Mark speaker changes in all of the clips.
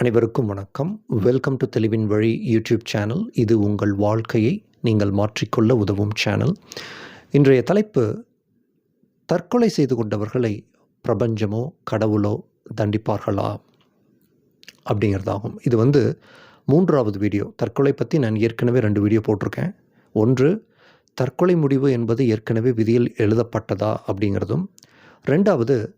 Speaker 1: அனைவருக்கும் வணக்கம். Welcome to தெளிவின் வழி யூடியூப் சேனல் இது உங்கள் வாழ்க்கையை நீங்கள் மாற்றிக்கொள்ள உதவும் சேனல் இன்றைய தலைப்பு தற்கொலை செய்து கொண்டவர்களை பிரபஞ்சமோ கடவுளோ தண்டிப்பார்களா? அப்படிங்கிறதாகும். இது வந்து மூன்றாவது வீடியோ. தற்கொலை பற்றி நான் ஏற்கனவே ரெண்டு வீடியோ போட்டிருக்கேன். ஒன்று தற்கொலை முடிவு என்பது ஏற்கனவே விதியில் எழுதப்பட்டதா அப்படிங்கிறதும். ரெண்டாவது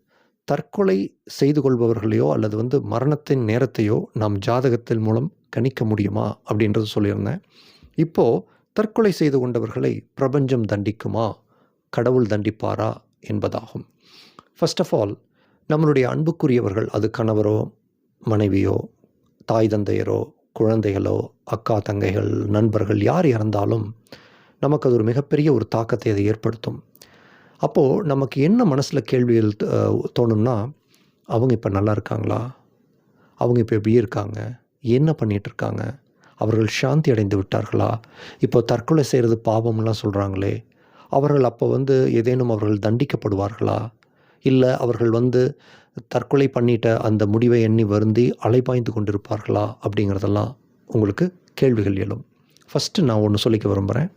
Speaker 1: தற்கொலை செய்து கொள்பவர்களையோ அல்லது வந்து மரணத்தின் நேரத்தையோ நாம் ஜாதகத்தின் மூலம் கணிக்க முடியுமா அப்படின்றது சொல்லியிருந்தேன். இப்போது தற்கொலை செய்து கொண்டவர்களை பிரபஞ்சம் தண்டிக்குமா? கடவுள் தண்டிப்பாரா? என்பதாகும். ஃபர்ஸ்ட் ஆஃப் ஆல் நம்மளுடைய அன்புக்குரியவர்கள் அது கணவரோ மனைவியோ தாய் தந்தையரோ குழந்தைகளோ அக்கா தங்கைகள் நண்பர்கள் யார் இறந்தாலும் நமக்கு அது ஒரு மிகப்பெரிய ஒரு தாக்கத்தை அது ஏற்படுத்தும். அப்போது நமக்கு என்ன மனசில் கேள்விகள் தோணும்னா அவங்க இப்போ நல்லா இருக்காங்களா? அவங்க இப்போ எப்படி இருக்காங்க? என்ன பண்ணிகிட்ருக்காங்க இருக்காங்க? அவர்கள் சாந்தி அடைந்து விட்டார்களா? இப்போ தற்கொலை செய்கிறது பாவம்லாம் சொல்கிறாங்களே அவர்கள் அப்போ வந்து ஏதேனும் அவர்கள் தண்டிக்கப்படுவார்களா? இல்லை அவர்கள் வந்து தற்கொலை பண்ணிட்ட அந்த முடிவை எண்ணி வருந்தி அலைபாய்ந்து கொண்டிருப்பார்களா? அப்படிங்கிறதெல்லாம் உங்களுக்கு கேள்விகள் எழும். ஃபஸ்ட்டு நான் ஒன்று சொல்லிக்க விரும்புகிறேன்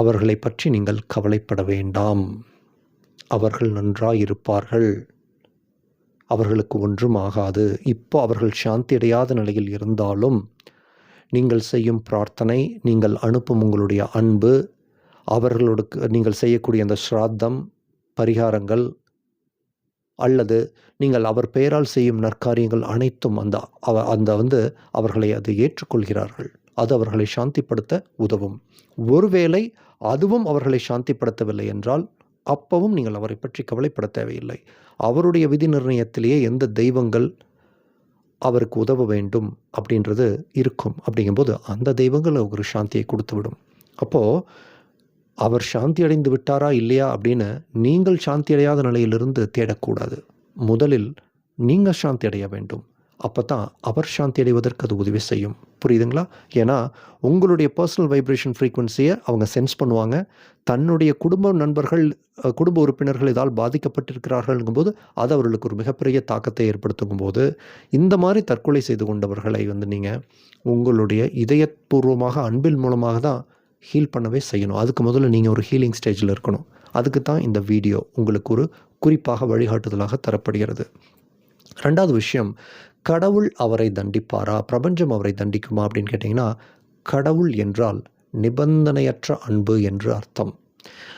Speaker 1: அவர்களை பற்றி நீங்கள் கவலைப்பட வேண்டாம். அவர்கள் நன்றாயிருப்பார்கள். அவர்களுக்கு ஒன்றும் ஆகாது. இப்போ அவர்கள் சாந்தி அடையாத நிலையில் இருந்தாலும் நீங்கள் செய்யும் பிரார்த்தனை நீங்கள் அனுப்பும் உங்களுடைய அன்பு அவர்களுக்கு நீங்கள் செய்யக்கூடிய அந்த ஸ்ராத்தம் பரிகாரங்கள் அல்லது நீங்கள் அவர் பெயரால் செய்யும் நற்காரியங்கள் அனைத்தும் அந்த அந்த வந்து அவர்களை அது ஏற்றுக்கொள்கிறார்கள். அது அவர்களை சாந்திப்படுத்த உதவும். ஒருவேளை அதுவும் அவர்களை சாந்திப்படுத்தவில்லை என்றால் அப்பவும் நீங்கள் அவரை பற்றி கவலைப்பட தேவையில்லை. அவருடைய விதி நிர்ணயத்திலேயே எந்த தெய்வங்கள் அவருக்கு உதவ வேண்டும் அப்படின்றது இருக்கும். அப்படிங்கும்போது அந்த தெய்வங்கள் ஒரு சாந்தியை கொடுத்து விடும் அப்போது அவர் சாந்தி அடைந்து விட்டாரா இல்லையா அப்படின்னு நீங்கள் சாந்தி அடையாத நிலையிலிருந்து தேடக்கூடாது. முதலில் நீங்கள் சாந்தி அடைய வேண்டும். அப்போ தான் அவர் சாந்தி அடைவதற்கு அது உதவி செய்யும். புரியுதுங்களா? ஏன்னா உங்களுடைய பர்சனல் வைப்ரேஷன் ஃப்ரீக்குவன்சியை அவங்க சென்ஸ் பண்ணுவாங்க. தன்னுடைய குடும்ப நண்பர்கள் குடும்ப உறுப்பினர்கள் இதால் பாதிக்கப்பட்டிருக்கிறார்கள்ங்கும்போது அது அவர்களுக்கு ஒரு மிகப்பெரிய தாக்கத்தை ஏற்படுத்தும் போது இந்த மாதிரி தற்கொலை செய்து கொண்டவர்களை வந்து நீங்கள் உங்களுடைய இதயபூர்வமாக அன்பில் மூலமாக தான் ஹீல் பண்ணவே செய்யணும். அதுக்கு முதல்ல நீங்கள் ஒரு ஹீலிங் ஸ்டேஜில் இருக்கணும். அதுக்கு தான் இந்த வீடியோ உங்களுக்கு ஒரு குறிப்பாக வழிகாட்டுதலாக தரப்படுகிறது. ரெண்டாவது விஷயம் கடவுள் அவரை தண்டிப்பாரா? பிரபஞ்சம் அவரை தண்டிக்குமா அப்படின்னு கேட்டிங்கன்னா கடவுள் என்றால் நிபந்தனையற்ற அன்பு என்று அர்த்தம்.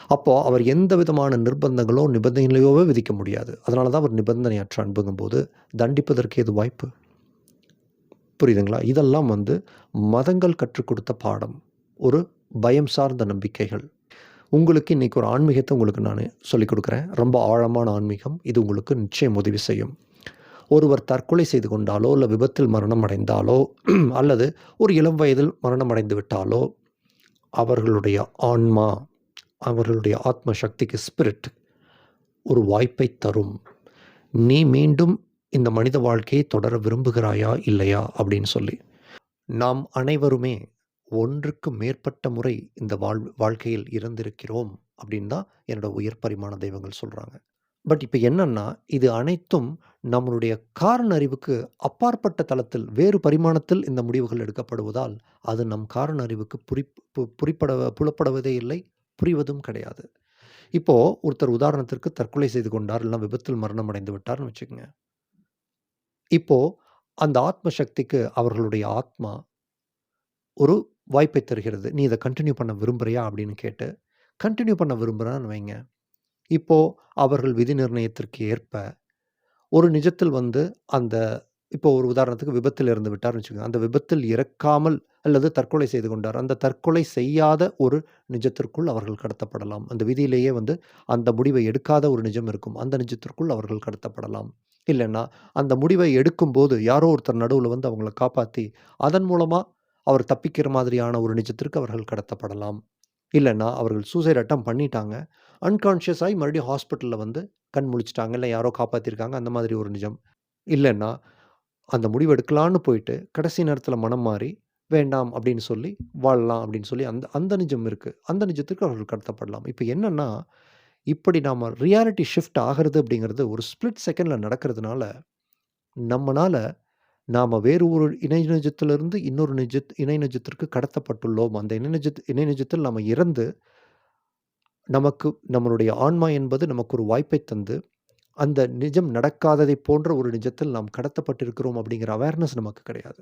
Speaker 1: அப்போது அவர் எந்த விதமான நிர்பந்தங்களோ நிபந்தனைகளையோவே விதிக்க முடியாது. அதனால தான் அவர் நிபந்தனையற்ற அன்புங்கும்போது தண்டிப்பதற்கு எது வாய்ப்பு? புரியுதுங்களா? இதெல்லாம் வந்து மதங்கள் கற்றுக் கொடுத்த பாடம். ஒரு பயம் சார்ந்த நம்பிக்கைகள். உங்களுக்கு இன்றைக்கி ஒரு ஆன்மீகத்தை உங்களுக்கு நான் சொல்லிக் கொடுக்குறேன். ரொம்ப ஆழமான ஆன்மீகம். இது உங்களுக்கு நிச்சயம் உதவி செய்யும். ஒருவர் தற்கொலை செய்து கொண்டாலோ இல்லை விபத்தில் மரணம் அடைந்தாலோ அல்லது ஒரு இளம் வயதில் மரணம் அடைந்து விட்டாலோ அவர்களுடைய ஆன்மா அவர்களுடைய ஆத்ம சக்திக்கு ஸ்பிரிட் ஒரு வாய்ப்பை தரும். நீ மீண்டும் இந்த மனித வாழ்க்கையை தொடர விரும்புகிறாயா இல்லையா அப்படின்னு சொல்லி. நாம் அனைவருமே ஒன்றுக்கு மேற்பட்ட முறை இந்த வாழ் வாழ்க்கையில் இருந்திருக்கிறோம் அப்படின்னு தான் என்னோட உயர் பரிமாண தெய்வங்கள் சொல்கிறாங்க பட் இப்போ என்னன்னா இது அனைத்தும் நம்மளுடைய காரண அறிவுக்கு அப்பாற்பட்ட தளத்தில் வேறு பரிமாணத்தில் இந்த முடிவுகள் எடுக்கப்படுவதால் அது நம் காரண அறிவுக்கு புரி பு- புரிப்பட புலப்படுவதே இல்லை புரிவதும் கிடையாது. இப்போ ஒருத்தர் உதாரணத்திற்கு தற்கொலை செய்து கொண்டார் இல்லைனா விபத்தில் மரணம் அடைந்து விட்டார்னு வச்சுக்கோங்க. இப்போது அந்த ஆத்ம சக்திக்கு அவர்களுடைய ஆத்மா ஒரு வாய்ப்பை தருகிறது. நீ இதை கண்டினியூ பண்ண விரும்புகிறியா அப்படின்னு கேட்டு கண்டினியூ பண்ண விரும்புகிறான்னு வைங்க. இப்போ அவர்கள் விதி நிர்ணயத்திற்கு ஏற்ப ஒரு நிஜத்தில் வந்து அந்த இப்போ ஒரு உதாரணத்துக்கு விபத்தில் இறந்து விட்டார்னு வச்சுக்கோங்க. அந்த விபத்தில் இறக்காமல் அல்லது தற்கொலை செய்து கொண்டார். அந்த தற்கொலை செய்யாத ஒரு நிஜத்திற்குள் அவர்கள் கடத்தப்படலாம். அந்த விதியிலேயே வந்து அந்த முடிவை எடுக்காத ஒரு நிஜம் இருக்கும். அந்த நிஜத்திற்குள் அவர்கள் கடத்தப்படலாம். இல்லைன்னா அந்த முடிவை எடுக்கும்போது யாரோ ஒருத்தர் நடுவில் வந்து அவங்கள காப்பாற்றி அதன் மூலமாக அவர் தப்பிக்கிற மாதிரியான ஒரு நிஜத்திற்கு அவர்கள் கடத்தப்படலாம். இல்லைன்னா அவர்கள் சூசைட் அட்டம் பண்ணிட்டாங்க. அன்கான்ஷியஸ் ஆகி மறுபடியும் ஹாஸ்பிட்டலில் வந்து கண் முழிச்சிட்டாங்க. இல்லை யாரோ காப்பாற்றிருக்காங்க அந்த மாதிரி ஒரு நிஜம். இல்லைன்னா அந்த முடிவு எடுக்கலான்னு போயிட்டு கடைசி நேரத்தில் மனம் மாறி வேண்டாம் அப்படின்னு சொல்லி வாழலாம் அப்படின்னு சொல்லி அந்த அந்த நிஜம் இருக்குது அந்த நிஜத்துக்கு அவர்கள் கடத்தப்படலாம். இப்போ என்னென்னா இப்படி நாம் ரியாலிட்டி ஷிஃப்ட் ஆகிறது அப்படிங்கிறது ஒரு ஸ்பிளிட் செகண்டில் நடக்கிறதுனால நம்மளால் நாம் வேறு ஒரு இணை நிஜத்திலிருந்து இன்னொரு நிஜத் இணை நிஜத்திற்கு கடத்தப்பட்டுள்ளோம். அந்த இணை நிஜத் இணை நிஜத்தில் நாம இறந்து நமக்கு நம்மளுடைய ஆன்மா என்பது நமக்கு ஒரு வாய்ப்பை தந்து, அந்த நிஜம் நடக்காததைப் போன்ற ஒரு நிஜத்தில் நாம் கடத்தப்பட்டிருக்கிறோம் அப்படிங்கிற அவேர்னஸ் நமக்கு கிடையாது.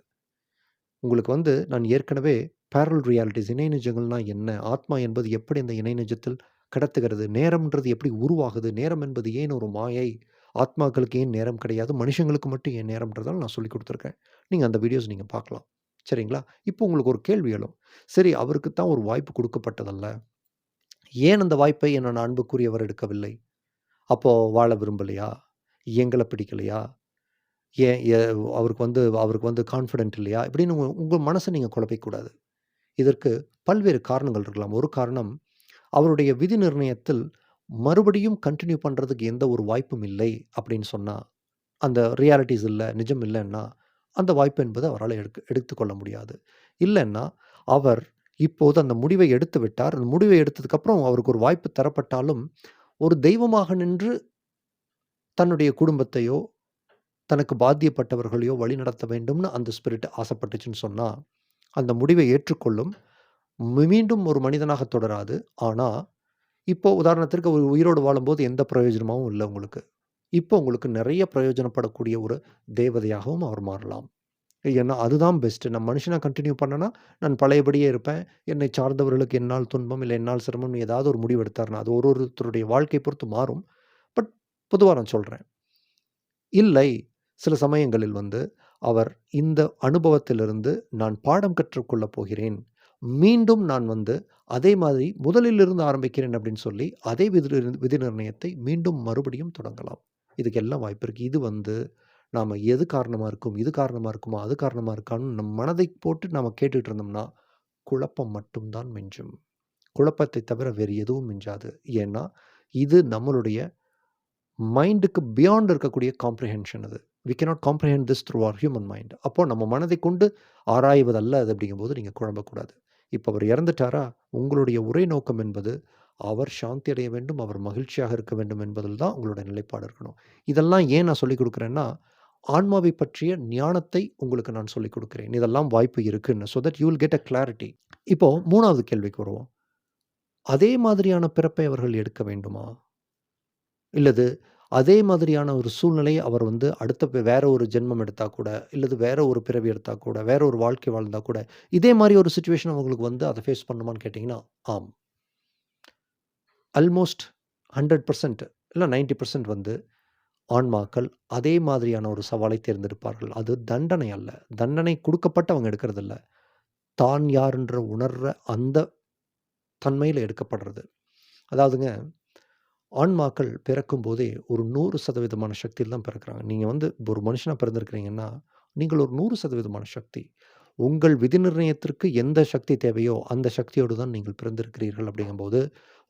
Speaker 1: உங்களுக்கு வந்து நான் ஏற்கனவே பேரல் ரியாலிட்டிஸ் இணை நிஜங்கள்னா என்ன? ஆத்மா என்பது எப்படி அந்த இணை நிஜத்தில் கடத்துகிறது? நேரம்ன்றது எப்படி உருவாகுது? நேரம் என்பது ஏன் ஒரு மாயை? ஆத்மாக்களுக்கு ஏன் நேரம் கிடையாது? மனுஷங்களுக்கு மட்டும் ஏன் நேரம்ன்றதால் நான் சொல்லிக் கொடுத்துருக்கேன் நீங்கள் அந்த வீடியோஸ் நீங்கள் பார்க்கலாம். சரிங்களா? இப்போ உங்களுக்கு ஒரு கேள்வி எழும். சரி அவருக்கு தான் ஒரு வாய்ப்பு கொடுக்கப்பட்டதல்ல ஏன் அந்த வாய்ப்பை என்னோட அன்புக்குரியவர் எடுக்கவில்லை? அப்போது வாழ விரும்பலையா? எங்களை பிடிக்கலையா? ஏன் அவருக்கு வந்து அவருக்கு வந்து கான்ஃபிடென்ட் இல்லையா? இப்படின்னு உங்கள் உங்கள் மனசை நீங்கள் குழப்பிக்கூடாது இதற்கு பல்வேறு காரணங்கள் இருக்கலாம். ஒரு காரணம், அவருடைய விதி நிர்ணயத்தில் மறுபடியும் கண்டினியூ பண்ணுறதுக்கு எந்த ஒரு வாய்ப்பும் இல்லை அப்படின்னு சொன்னால் அந்த ரியாலிட்டிஸ் இல்லை நிஜம் இல்லைன்னா அந்த வாய்ப்பு என்பது அவரால் எடுக்க எடுத்துக்கொள்ள முடியாது. இல்லைன்னா அவர் இப்போது அந்த முடிவை எடுத்து விட்டார். அந்த முடிவை எடுத்ததுக்கப்புறம் அவருக்கு ஒரு வாய்ப்பு தரப்பட்டாலும், ஒரு தெய்வமாக நின்று தன்னுடைய குடும்பத்தையோ, தனக்கு பாத்தியப்பட்டவர்களையோ வழி நடத்த வேண்டும்னு அந்த ஸ்பிரிட் ஆசைப்பட்டுச்சுன்னு சொன்னால் அந்த முடிவை ஏற்றுக்கொள்ளும். மீண்டும் ஒரு மனிதனாக தொடராது. ஆனால் இப்போ உதாரணத்திற்கு ஒரு உயிரோடு வாழும்போது எந்த பிரயோஜனமாகவும் இல்லை உங்களுக்கு. இப்போ உங்களுக்கு நிறைய பிரயோஜனப்படக்கூடிய ஒரு தேவதையாகவும் அவர் மாறலாம். ஏன்னா, அதுதான் பெஸ்ட்டு நான் மனுஷனாக கண்டினியூ பண்ணேன்னா, நான் பழையபடியே இருப்பேன். என்னை சார்ந்தவர்களுக்கு என்னால் துன்பம், இல்லை என்னால் சிரமம் ஏதாவது ஒரு முடிவு எடுத்தார்னா அது ஒரு ஒருத்தருடைய வாழ்க்கை பொறுத்து மாறும். பட் பொதுவாக நான் சொல்கிறேன் இல்லை, சில சமயங்களில் வந்து அவர் இந்த அனுபவத்திலிருந்து நான் பாடம் கற்றுக்கொள்ளப் போகிறேன். மீண்டும் நான் வந்து அதே மாதிரி முதலிலிருந்து ஆரம்பிக்கிறேன் அப்படின்னு சொல்லி, அதே விதி விதி நிர்ணயத்தை மீண்டும் மறுபடியும் தொடங்கலாம். இதுக்கு எல்லாம் வாய்ப்பு இருக்குது இது வந்து நாம் எது காரணமாக இருக்கும்? இது காரணமாக இருக்குமா? அது காரணமாக இருக்கான்னு நம் மனதை போட்டு நாம் கேட்டுட்டு இருந்தோம்னா, குழப்பம் மட்டும்தான் மிஞ்சும். குழப்பத்தை தவிர வேறு எதுவும் மிஞ்சாது. ஏன்னா, இது நம்மளுடைய மைண்டுக்கு பியாண்ட் இருக்கக்கூடிய காம்ப்ரிஹென்ஷன் அது. We cannot comprehend this through our human mind. அப்போ நம்ம மனதை கொண்டு ஆராய்வதல்ல அது அப்படிங்கும்போது நீங்கள் குழம்பக்கூடாது. இப்போ அவர் இறந்துட்டாரா? உங்களுடைய ஒரே நோக்கம் என்பது, அவர் சாந்தி அடைய வேண்டும், அவர் மகிழ்ச்சியாக இருக்க வேண்டும் என்பதில் தான் உங்களுடைய நிலைப்பாடு இருக்கணும். இதெல்லாம் ஏன் நான் சொல்லிக் கொடுக்குறேன்னா ஆன்மாவை பற்றிய ஞானத்தை உங்களுக்கு நான் சொல்லிக் கொடுக்குறேன் இதெல்லாம் வாய்ப்பு இருக்குன்னு. So that you will get a clarity. இப்போ மூணாவது கேள்விக்கு வருவோம். அதே மாதிரியான பிறப்பை அவர்கள் எடுக்க வேண்டுமா? இல்லது அதே மாதிரியான ஒரு சூழ்நிலை அவர் வந்து அடுத்த வேற ஒரு ஜென்மம் எடுத்தால் கூட, இல்லது வேற ஒரு பிறவி எடுத்தால் கூட, வேற ஒரு வாழ்க்கை வாழ்ந்தால் கூட, இதே மாதிரி ஒரு சுச்சுவேஷன் அவங்களுக்கு வந்து அதை ஃபேஸ் பண்ணுமான்னு கேட்டிங்கன்னா ஆம். அல்மோஸ்ட் 100% இல்ல 90% வந்து ஆன்மாக்கள் அதே மாதிரியான ஒரு சவாலை தேர்ந்தெடுப்பார்கள். அது தண்டனை அல்ல. தண்டனை கொடுக்கப்பட்டு அவங்க எடுக்கிறதில்ல. தான் யாருன்ற உணர்ற அந்த தன்மையில் எடுக்கப்படுறது. அதாவதுங்க, ஆன்மாக்கள் பிறக்கும்போதே ஒரு நூறு சதவீதமான சக்தியில் தான் பிறக்கிறாங்க நீங்கள் வந்து ஒரு மனுஷனாக பிறந்திருக்கிறீங்கன்னா, நீங்கள் ஒரு 100% சக்தி. உங்கள் விதி நிர்ணயத்திற்கு எந்த சக்தி தேவையோ, அந்த சக்தியோடு தான் நீங்கள் பிறந்திருக்கிறீர்கள் அப்படிங்கும்போது,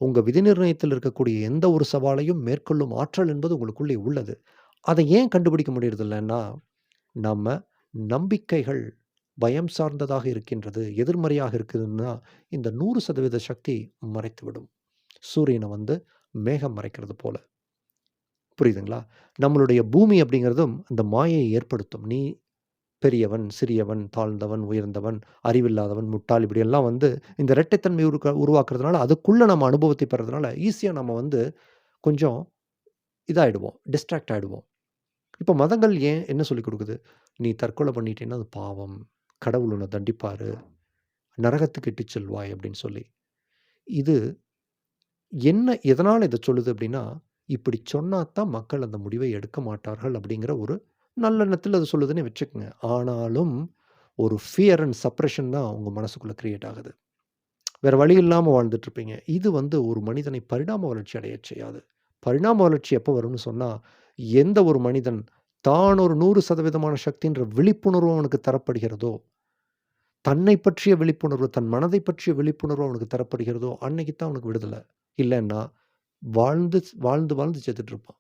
Speaker 1: உங்கள் விதி நிர்ணயத்தில் இருக்கக்கூடிய எந்த ஒரு சவாலையும் மேற்கொள்ளும் ஆற்றல் என்பது உங்களுக்குள்ளே உள்ளது. அதை ஏன் கண்டுபிடிக்க முடியறதில்லைன்னா நம்ம நம்பிக்கைகள் பயம் சார்ந்ததாக இருக்கின்றது, எதிர்மறையாக இருக்குதுன்னா, இந்த 100% சக்தி மறைத்துவிடும். சூரியனை வந்து மேகம் மறைக்கிறது போல. புரியுதுங்களா? நம்மளுடைய பூமி அப்படிங்கிறதும் அந்த மாயையை ஏற்படுத்தும். நீ பெரியவன், சிறியவன், தாழ்ந்தவன், உயர்ந்தவன், அறிவில்லாதவன், முட்டாள் இப்படியெல்லாம் வந்து இந்த இரட்டைத்தன்மை உருக்க உருவாக்குறதுனால, அதுக்குள்ளே நம்ம அனுபவத்தை பெறதுனால, ஈஸியாக நம்ம வந்து கொஞ்சம் இதாயிடுவோம். டிஸ்ட்ராக்ட் ஆகிடுவோம் இப்போ மதங்கள் ஏன் என்ன சொல்லிக் கொடுக்குது நீ தற்கொலை பண்ணிட்டேன்னா அது பாவம். கடவுள் உன்னை தண்டிப்பார் நரகத்துக்கு இட்டு செல்வாய் அப்படின்னு சொல்லி. இது என்ன எதனால் இதை சொல்லுது அப்படின்னா, இப்படி சொன்னா தான் மக்கள் அந்த முடிவை எடுக்க மாட்டார்கள் அப்படிங்கிற ஒரு நல்லெண்ணத்தில் அது சொல்லுதுன்னே வச்சுக்கோங்க ஆனாலும் ஒரு ஃபியர் அண்ட் சப்ரெஷன் தான் உங்கள் மனசுக்குள்ளே க்ரியேட் ஆகுது. வேறு வழி இல்லாமல் வாழ்ந்துட்டு இருப்பீங்க. இது வந்து ஒரு மனிதனை பரிணாம வளர்ச்சி அடைய செய்யாது. பரிணாம வளர்ச்சி எப்போ வரும்னு சொன்னால் எந்த ஒரு மனிதன் தான் ஒரு 100% சக்தின்ற விழிப்புணர்வு அவனுக்கு தரப்படுகிறதோ, தன்னை பற்றிய விழிப்புணர்வு, தன் மனதை பற்றிய விழிப்புணர்வு அவனுக்கு தரப்படுகிறதோ, அன்னைக்கு தான் அவனுக்கு விடுதலை. இல்லைன்னா வாழ்ந்து வாழ்ந்து வாழ்ந்து செத்துட்ருப்பான்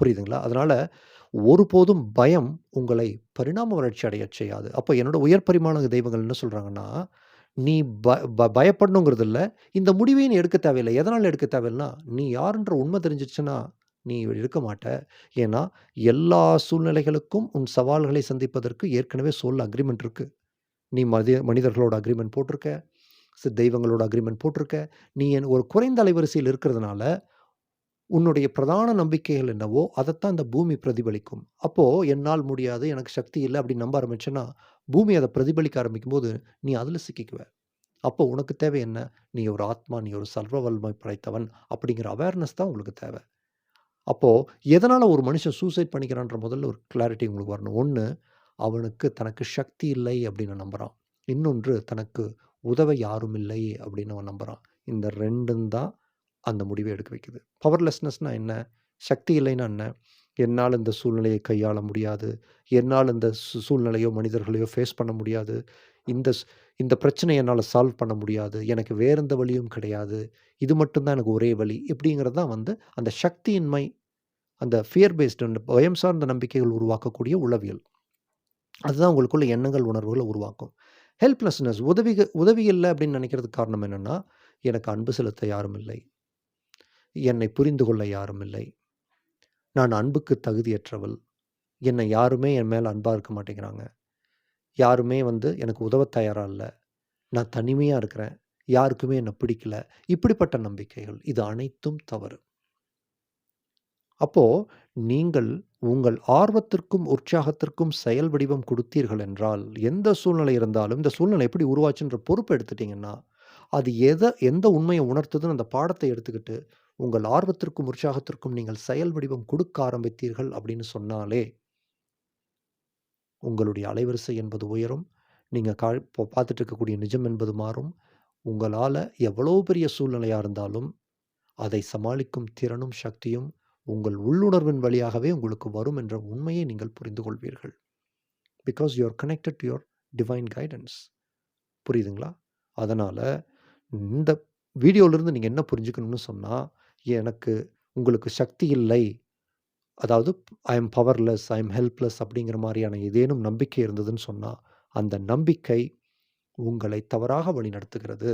Speaker 1: புரியுதுங்களா? அதனால் ஒருபோதும் பயம் உங்களை பரிணாம வளர்ச்சி அடைய செய்யாது. அப்போ என்னோட உயர் பரிமாண தெய்வங்கள் என்ன சொல்கிறாங்கன்னா நீ ப ப பயப்படணுங்கிறது இல்லை இந்த முடிவை நீ எடுக்க தேவையில்லை எதனால் எடுக்க தேவையில்லன்னா, நீ யாருன்ற உண்மை தெரிஞ்சிச்சுன்னா நீ இருக்க மாட்ட. ஏன்னா, எல்லா சூழ்நிலைகளுக்கும் உன் சவால்களை சந்திப்பதற்கு ஏற்கனவே சொல் அக்ரிமெண்ட் இருக்குது நீ மதி மனிதர்களோட அக்ரிமெண்ட் போட்டிருக்க. தெய்வங்களோட அக்ரிமெண்ட் போட்டிருக்க. நீ என் ஒரு குறைந்த அலைவரிசையில் இருக்கிறதுனால, உன்னுடைய பிரதான நம்பிக்கைகள் என்னவோ, அதைத்தான் இந்த பூமி பிரதிபலிக்கும். அப்போது என்னால் முடியாது, எனக்கு சக்தி இல்லை அப்படின்னு நம்ப ஆரம்பிச்சேன்னா, பூமி அதை பிரதிபலிக்க ஆரம்பிக்கும்போது, நீ அதில் சிக்கிக்குவ. அப்போ உனக்கு தேவை என்ன? நீ ஒரு ஆத்மா, நீ ஒரு சர்வவல்மை படைத்தவன் அப்படிங்கிற அவேர்னஸ் தான் உங்களுக்கு தேவை. அப்போது எதனால் ஒரு மனுஷன் சூசைட் பண்ணிக்கிறான்ற முதல்ல ஒரு கிளாரிட்டி உங்களுக்கு வரணும். ஒன்று அவனுக்கு தனக்கு சக்தி இல்லை அப்படின்னு நம்புகிறான் இன்னொன்று தனக்கு உதவ யாரும் இல்லை அப்படின்னு அவன் நம்புகிறான் இந்த ரெண்டும் தான் அந்த முடிவை எடுக்க வைக்குது. பவர்லெஸ்னஸ்னா என்ன? சக்தி இல்லைன்னா என்ன? என்னால் இந்த சூழ்நிலையை கையாள முடியாது. என்னால் இந்த சூழ்நிலையோ, மனிதர்களையோ ஃபேஸ் பண்ண முடியாது. இந்த இந்த பிரச்சனையை என்னால் சால்வ் பண்ண முடியாது. எனக்கு வேற எந்த வழியும் கிடையாது. இது மட்டும் தான் எனக்கு ஒரே வழி. இப்படிங்கிறது தான் வந்து அந்த சக்தியின்மை, அந்த ஃபியர் பேஸ்டு பயம் சார்ந்த நம்பிக்கைகள் உருவாக்கக்கூடிய உளவியல். அதுதான் உங்களுக்குள்ள எண்ணங்கள், உணர்வுகளை உருவாக்கும். ஹெல்ப்லெஸ்னஸ் உதவி உதவி இல்லை அப்படின்னு நினைக்கிறதுக்கு காரணம் என்னென்னா எனக்கு அன்பு செலுத்த யாரும் இல்லை. என்னை புரிந்து கொள்ள யாரும் இல்லை. நான் அன்புக்கு தகுதியற்றவள். என்னை யாருமே என் மேல் அன்பாக இருக்க மாட்டேங்கிறாங்க. யாருமே வந்து எனக்கு உதவ தயாராக இல்லை நான் தனிமையாக இருக்கிறேன். யாருக்குமே என்னை பிடிக்கல. இப்படிப்பட்ட நம்பிக்கைகள். இது அனைத்தும் தவறு. அப்போ நீங்கள் உங்கள் ஆர்வத்திற்கும், உற்சாகத்திற்கும் செயல் வடிவம் கொடுத்தீர்கள் என்றால், எந்த சூழ்நிலை இருந்தாலும், இந்த சூழ்நிலை எப்படி உருவாச்சுன்ற பொறுப்பு எடுத்துட்டிங்கன்னா அது எதை எந்த உண்மையை உணர்த்துதுன்னு அந்த பாடத்தை எடுத்துக்கிட்டு, உங்கள் ஆர்வத்திற்கும், உற்சாகத்திற்கும் நீங்கள் செயல் வடிவம் கொடுக்க ஆரம்பித்தீர்கள் அப்படின்னு சொன்னாலே உங்களுடைய அலைவரிசை என்பது உயரும். நீங்கள் கா இப்போ பார்த்துட்டு இருக்கக்கூடிய நிஜம் என்பது மாறும். உங்களால் எவ்வளோ பெரிய சூழ்நிலையாக இருந்தாலும், அதை சமாளிக்கும் திறனும், சக்தியும் உங்கள் உள்ளுணர்வின் வழியாகவே உங்களுக்கு வரும் என்ற உண்மையை நீங்கள் புரிந்து கொள்வீர்கள். Because you are connected to your divine guidance. புரியுதுங்களா? அதனால் இந்த வீடியோவிலேருந்து நீங்கள் என்ன புரிஞ்சுக்கணும்னு சொன்னால் எனக்கு உங்களுக்கு சக்தி இல்லை. அதாவது I am powerless, I am helpless அப்படிங்கிற மாதிரியான ஏதேனும் நம்பிக்கை இருந்ததுன்னு சொன்னால் அந்த நம்பிக்கை உங்களை தவறாக வழிநடத்துகிறது.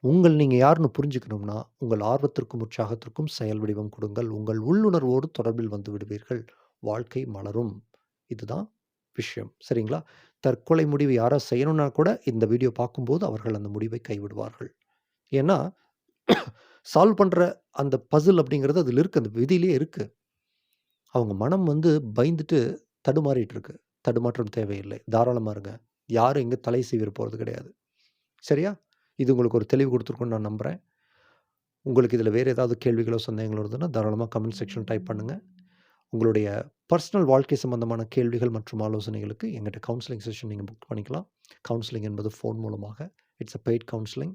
Speaker 1: உங்கள் நீங்கள் யாருன்னு புரிஞ்சுக்கணும்னா, உங்கள் ஆர்வத்திற்கும், உற்சாகத்திற்கும் செயல் வடிவம் கொடுங்கள். உங்கள் உள்ளுணர்வோடு தொடர்பில் வந்து விடுவீர்கள். வாழ்க்கை மலரும். இதுதான் விஷயம். சரிங்களா? தற்கொலை முடிவு யாரோ செய்யணும்னா கூட இந்த வீடியோ பார்க்கும்போது அவர்கள் அந்த முடிவை கைவிடுவார்கள். ஏன்னா, சால்வ் பண்ணுற அந்த பசில் அப்படிங்கிறது அதில் இருக்குது அந்த விதியிலேயே இருக்குது அவங்க மனம் வந்து பயந்துட்டு தடுமாறிட்டு இருக்கு. தடுமாற்றம் தேவையில்லை. தாராளமாக இருங்க. யாரும் இங்கே தலை சீவிர போகிறது கிடையாது. சரியா? இது உங்களுக்கு ஒரு தெளிவு கொடுத்துருக்குன்னு நான் நம்புகிறேன் உங்களுக்கு இதில் வேறு ஏதாவது கேள்விகளோ, சந்தேகங்களோ இருந்ததுன்னா, தாராளமாக கமெண்ட் செக்ஷன் டைப் பண்ணுங்கள் உங்களுடைய பர்சனல் வாழ்க்கை சம்பந்தமான கேள்விகள் மற்றும் ஆலோசனைகளுக்கு எங்கிட்ட கவுன்சிலிங் செஷன் நீங்கள் புக் பண்ணிக்கலாம். கவுன்சிலிங் என்பது ஃபோன் மூலமாக. It's a paid counselling.